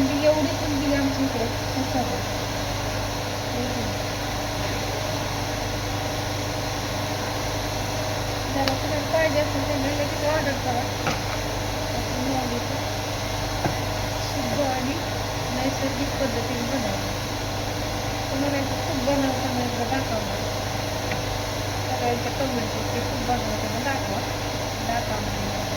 थंडी एवढी थंडी आमच्या इकडे. खूप जरा तुम्हाला पाहिजे असेल तर लगेच ऑर्डर करा. शुद्ध आणि नैसर्गिक पद्धतीने बनवलं. तुम्हाला खूप बनवताना एकदा दाखवणार सगळ्यांच्या कमेंट ते खूप बनवताना दाखवा. दाखवा म्हणजे.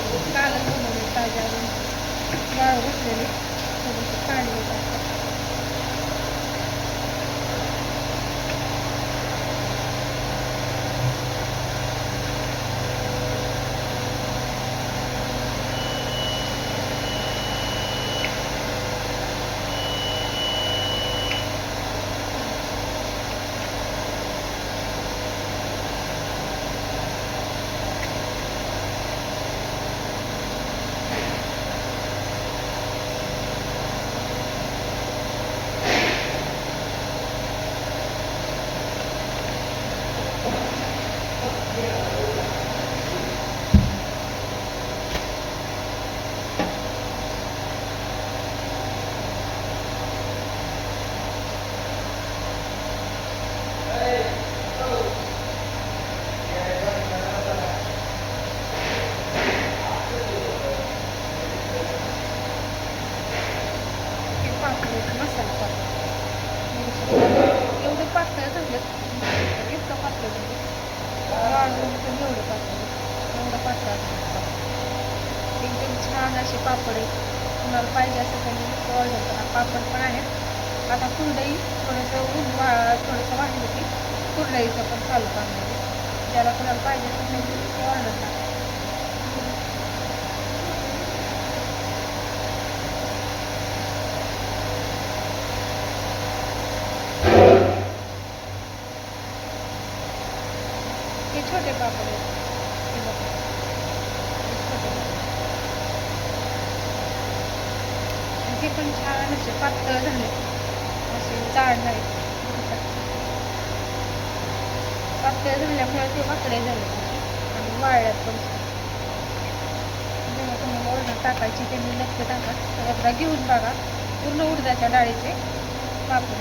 कालच बनवले ताज्या गाळ घातलेले थोडेसे काढले आता हे पापड आहेत, मसाला पापड एवढे पातळ झाले इतकं पातळ झाले वाळवून पण एवढे पातळ एवढं पातळ झालं पापड. एकदम छान असे पापड आहे तुम्हाला पाहिजे असं त्यांनी ऑर्डर करा. पापड पण आहेत. आता कुरडई थोडंसं ऊन वा थोडंसं वाढली होती. कुरडईचं पण चालू करणार ज्याला कुणाला पाहिजे असेल ते ऑर्डर करा. छोटे पापड आहेत. हे बघा. हे ते पण छान असे पातळ झाले. असे जाड नाही पातळ झाल्यामुळे ते वाकडे झाले. आणि वाळल्यात पण जेव्हा तुम्हाला ऑर्डर टाकायची त्यांनी नक्की टाका. तर एकदा घेऊन बघा. पूर्ण उडदाच्या डाळीचे पापड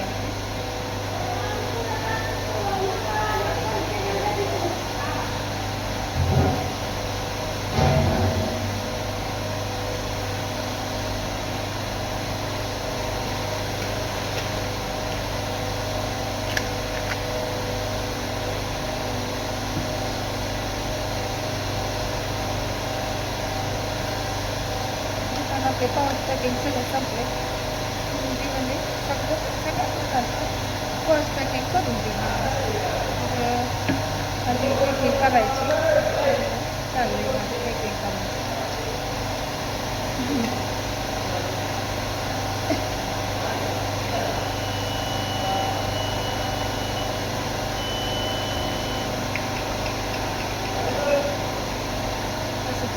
ते पण पाऊस टेन्शन संपले ती म्हणजे सगळं सगळ्या प्रकारचं फर्स्ट पॅकिंग करून दिली आणि पॅकिंग करायची चालली माझी पॅकिंग करायची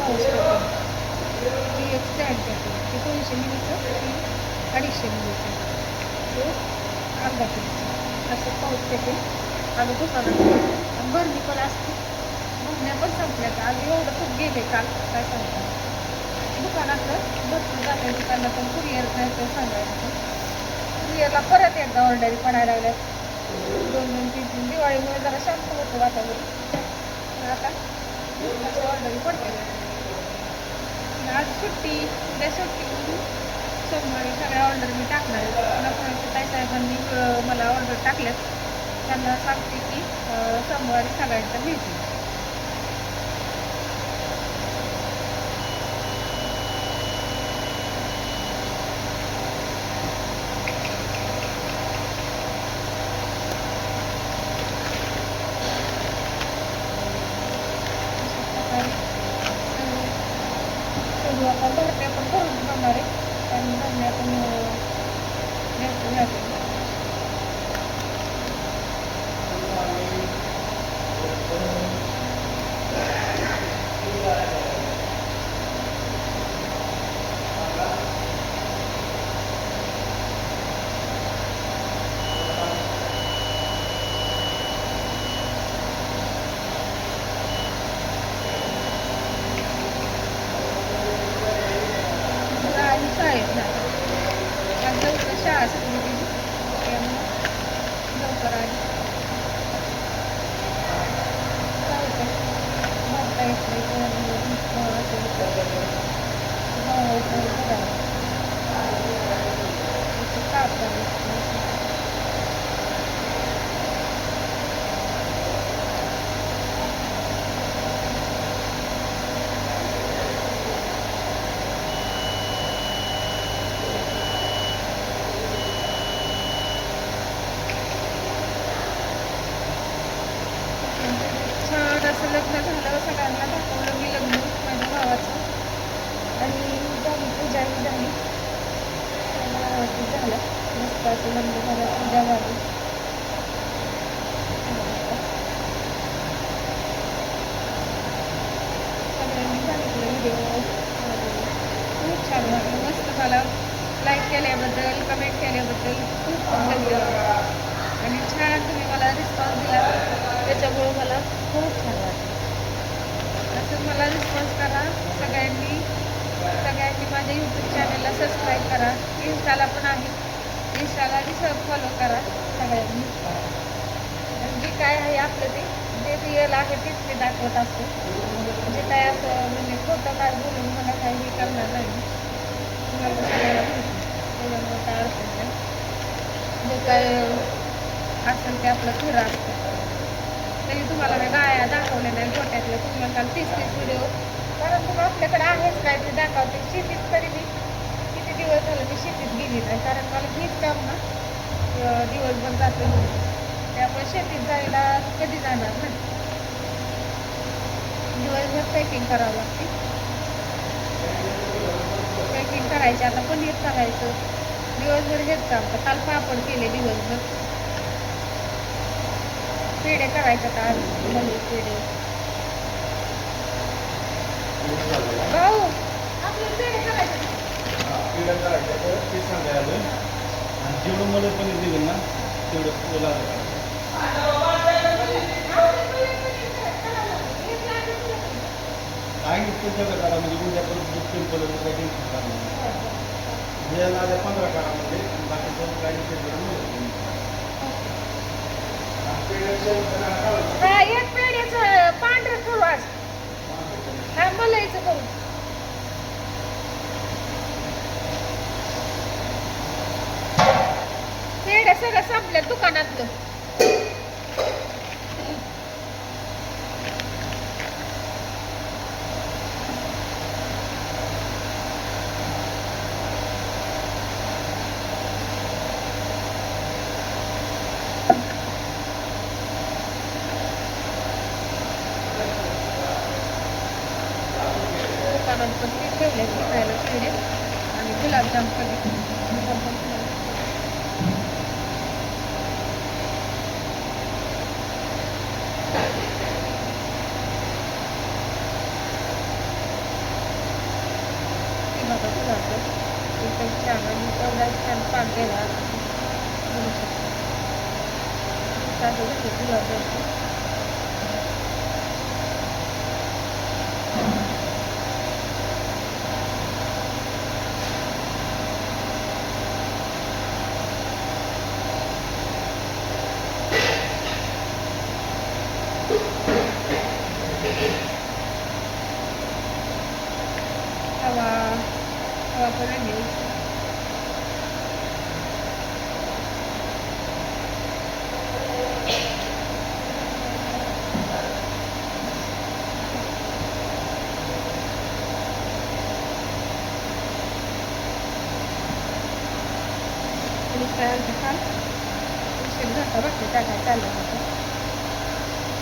Thank you. पडतो ती एक स्टँड ते दोनशे मिलीचं अडीचशे मिलीचं तो अर्धा किलोचं असं पाऊस त्याचे आम्ही दुकानात घेतो आणि भरणी पण असते. भरण्या पण संपल्या का आम्ही एवढं खूप गेले काल. काय सांगता? दुकानातलं भरपूर जाते दुकानात कुरिअर नाही तर सांगायचं कुरिअरला परत एकदा ऑर्डरी पडायला लागल्यात. दोन दोन तीन तीन. दिवाळीमुळे जरा शांत होतं वातावरण. आता आता ऑर्डरी पडते आज सुट्टी उद्या सुट्टी. सोमवारी सगळ्या ऑर्डर मी टाकणार आहे ताई साहेबांनी मला ऑर्डर टाकल्यात. त्यांना सांगते की सोमवारी सगळ्यांचं मिळतील खूप मस्त मला लाईक केल्याबद्दल कमेंट केल्याबद्दल खूप धन्यवाद. आणि छान तुम्ही मला रिस्पॉन्स दिला. त्याच्यामुळं मला खूप छान वाटलं. असं मला रिस्पॉन्स करा. सगळ्यांनी सगळ्यांनी माझ्या यूट्यूब चॅनलला सबस्क्राईब करा. इन्स्टाला पण आहे. इन्स्टाला बी सब फॉलो करा सगळ्यांनी. जे काय आहे आपलं ते? जे रिअल आहे तेच मी दाखवत असते. म्हणजे काय असं म्हणजे खोटं काय बोलून मला काही हे करणार नाही. काय अडचण नाही जे काय असेल ते आपलं खरं असतं. तरी तुम्हाला मी गाया दाखवल्या नाही गोट्यातल्या तुम्ही म्हणताल तीस तीस व्हिडिओ कारण तुम्ही आपल्याकडे आहेच काय ते दाखवते. शेतीत तरी मी किती दिवस झालं मी शेतीत गेली नाही. कारण मला घेत काम ना दिवसभर जाते त्यामुळे शेतीत जायला कधी जाणार ना दिवसभर पॅकिंग करावं लागते. पॅकिंग करायचे आता पनीर करायचं. दिवसभर हेच काम. तर काल पापड केले दिवसभर. पेढे करायचे आता आज पेढे. भाऊ आपल्याला पेढे करायचे. जेवढं मला पनीर दिलं ना तेवढं तुला काय तुमच्याकडे करा म्हणजे उद्या परत बुक सिंपल काही टेन्शन नाही. उद्याला आल्या पंधरा काळामध्ये बाकी दोन काही हा एक पेढ्याचं पांढरं करू आज. हा मलाईचं करू. पेढ्या सगळ्या संपल्या दुकानातलं. एकदम छान आणि एवढा छान पाक गेला बघू शकतो आणि तयार आमचं काम उशीर झाला बघते टाकाय चाललं होतं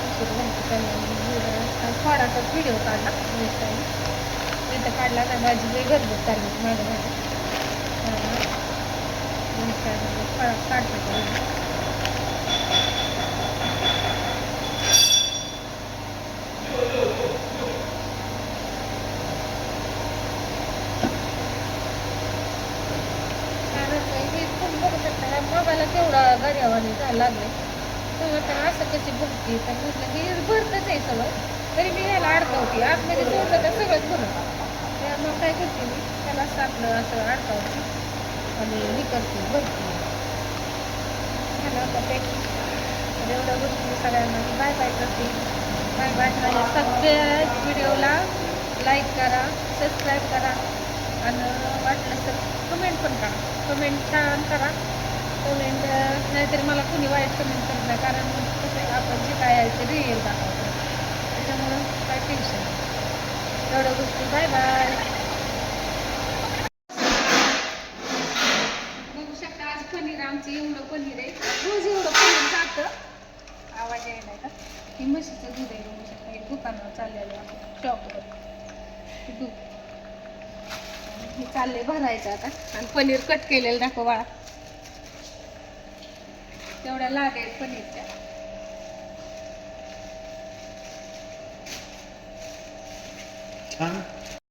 उशीर झाला थोडासाच व्हिडिओ काढला. नेक्स्ट टाईम इथं काढला ना माझी लई गरबत चालली माझ्या माझ्या नेक्स्ट टाईम थोडा तो video. छान होतं. हे तुम्ही बघू शकता ह्या तेवढा केवढा जायला लागले तेव्हा तर असं कशी भरती तर म्हटलं की भरतच आहे सगळं. तरी मी ह्याला अडकवते. आतमध्ये सोडलं तर सगळंच भरत मग काय करते मी? त्याला सापलं असं अडकवते आणि हे करते भरते. ह्याला आता तर एवढ्या गोष्टी सगळ्यांना बाय बाय करते. बाय बाय आणि सगळ्या व्हिडिओला लाईक करा सबस्क्राईब करा. आणि वाटलं तर कमेंट पण करा. कमेंट छान करा. कमेंट नाहीतरी मला कोणी वाईट कमेंट करत नाही कारण कसं आपण जे काय आहे ते रिअल दाखवतो. त्याच्यामुळं काय टेन्शन नाही. एवढ्या गोष्टी. बाय बाय बघू शकता आज पनीर आमचं एवढं पनीर आहे. रोज एवढं पनीर जातं. आवाज यायला का ही म्हशीचं दूध आहे बघू शकता. हे दुकानावर चाललेलं आहे शॉपवर दूध. हे चाललंय भरायचं आता. आणि पनीर कट केलेलं दाखव बाळा. तेवढ्या लाग आहेत पनीरच्या छान.